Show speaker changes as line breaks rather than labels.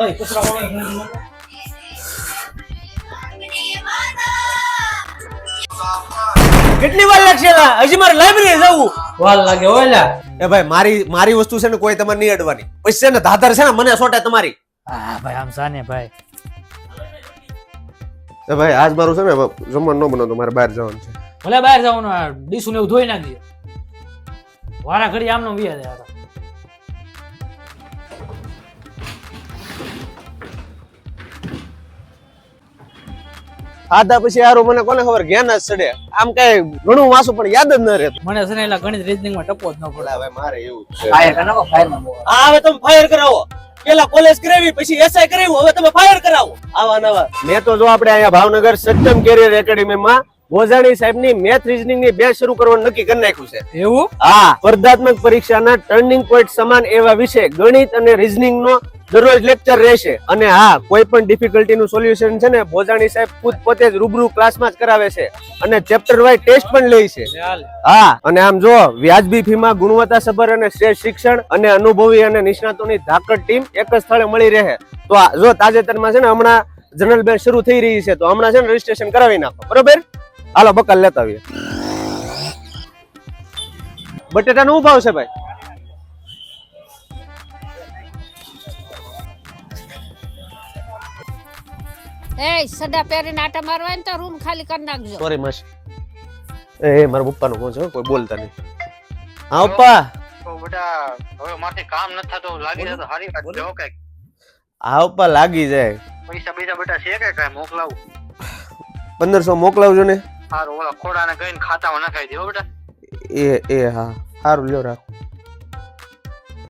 ઓય કચરા વાળો
કેટલી વાર લાગશે હજી મારે લાઇબ્રેરી જવું.
વાર લાગે ઓલા
એ ભાઈ મારી મારી વસ્તુ છે ને કોઈ તમારે નહીં અડવાની. પછી છે ને ધાધર છે ને મને સોટે તમારી.
હા ભાઈ આમ સાને ભાઈ.
એ ભાઈ આજ મારું છે ને જમવાનું ન બનાવતો મારે બહાર જવાનું છે.
ભલે બહાર જવાનું આ ડીશું ને એવું ધોઈ નાખજે. વારા ઘડી આમનો વિયા દે
આધા પછી યાર મને કોને ખબર જ્ઞાન જ ચડે. આમ કઈ ઘણું વાંચું પણ યાદ જ ન રહે
મને છે ને એલા ગણિત રીઝનિંગમાં ટપો જ ન પડે.
હવે મારે એવું
ફાયર કરાવો
ફાયરમાં હવે તમે ફાયર કરાવો. પેલા કોલેજ કરાવી પછી એસઆઈ કરાવ્યું હવે તમે ફાયર કરાવો. આવા નવા. મેં તો જો આપણે અહીંયા ભાવનગર સત્યમ કેરિયર એકેડેમીમાં ગોઝાણી સાહેબની મેથ રીઝનિંગની બે શરૂ કરવાનું નક્કી કરી નાખ્યું છે.
એવું?
હા સ્પર્ધાત્મક પરીક્ષાના ટર્નિંગ પોઈન્ટ સમાન એવા વિષય ગણિત અને રીઝનિંગ નો દરરોજ લેક્ચર રહેશે. અને હા, કોઈ પણ ડિફિકલ્ટી નું સોલ્યુશન છે ને, ભોજાણી સાહેબ ખુદ પોતે જ રૂબરૂ ક્લાસમાં જ કરાવે છે. અને ચેપ્ટર વાઇઝ ટેસ્ટ પણ લે છે. હા, અને આમ જો વ્યાજબી ફીમાં ગુણવત્તાસભર અને શ્રેષ્ઠ શિક્ષણ અને અનુભવી અને નિષ્ણાતોની ધાકડ ટીમ એક જ સ્થળે મળી રહે. તો જો તાજેતરમાં છે ને, હમણાં જનરલ બેન શરૂ થઈ રહી છે, તો હમણાં છે ને રજીસ્ટ્રેશન કરાવી નાખો. બરોબર? હાલો, બકાલ લેતા આવીએ. બટેટા નો ભાવ છે ભાઈ?
એ સડા પહેરીને આટા મારવા ને તો રૂમ ખાલી કરી નાખજો.
સોરી મશ એ મારા પપ્પાનો ફોન છે કોઈ બોલતા નહીં. હા પપ્પા.
બેટા હવે માથે કામ ન થતો લાગી જતો હારી વાત જો કંઈક.
હા પપ્પા લાગી જાય.
પૈસા બીજા બેટા છે કે કઈ મોકલાવું?
પંદરસો મોકલાવજો ને.
સારું ઓલા ખોડાને કહીને ખાતામાં નખાઈ દે હો બેટા.
એ એ હા. સારું લ્યો રાખો.